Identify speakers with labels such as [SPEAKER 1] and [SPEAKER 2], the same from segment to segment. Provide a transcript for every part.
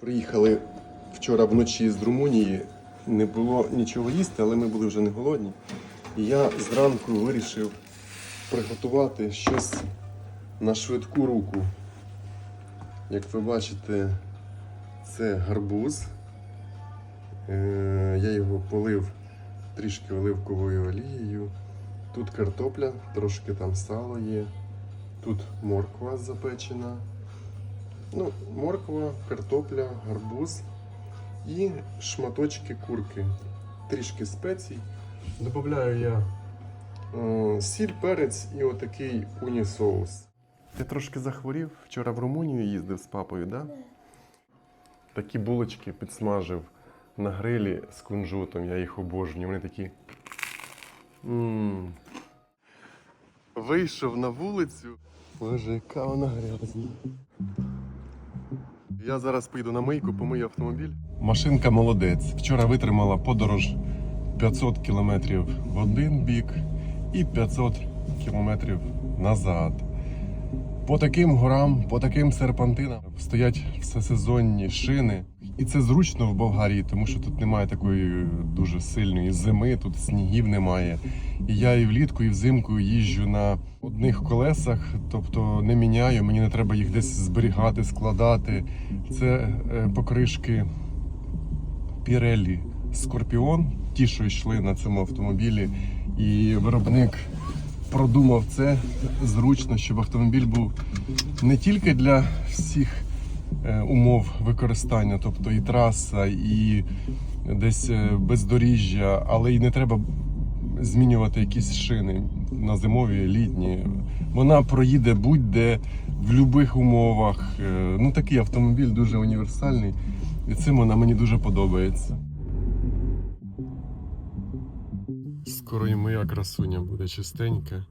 [SPEAKER 1] Приїхали вчора вночі з Румунії. Не було нічого їсти, але ми були вже не голодні. І я зранку вирішив приготувати щось на швидку руку. Як ви бачите, це гарбуз. Е, Я його полив трішки оливковою олією. Тут картопля, трошки там сало є. Тут морква запечена. Ну, морква, картопля, гарбуз і шматочки курки. Трішки спецій. Добавляю я е, сіль, перець і отакий уні соус. Ти трошки захворів? Вчора в Румунію їздив з папою. Да? Такі булочки підсмажив на грилі з кунжутом. Я їх обожнюю. Вони такі. м Вийшов на вулицю. Боже, яка вона грязна. Я зараз поїду на мийку, помию автомобіль. Машинка молодець. Вчора витримала подорож 500 кілометрів в один бік і 500 кілометрів назад. По таким горам, по таким серпантинам стоять всесезонні шини. І це зручно в Болгарії, тому що тут немає такої дуже сильної зими, тут снігів немає. І я і влітку, і взимку їжджу на одних колесах, тобто не міняю, мені не треба їх десь зберігати, складати. Це е, покришки Pirelli Scorpion, ті, що йшли на цьому автомобілі. І виробник продумав це зручно, щоб автомобіль був не тільки для всіх умов використання, тобто і траса, і десь е, бездоріжжя, але й не треба змінювати якісь шини на зимові, літні. Вона проїде будь-де в будь-яких умовах. Е, Ну такий автомобіль дуже універсальний. І цим вона мені дуже подобається. Скоро і моя красуня буде чистенька.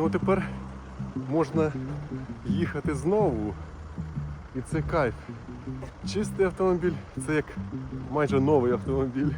[SPEAKER 1] Ну тепер можна їхати знову. І це кайф. Чистий автомобіль це як майже новий автомобіль.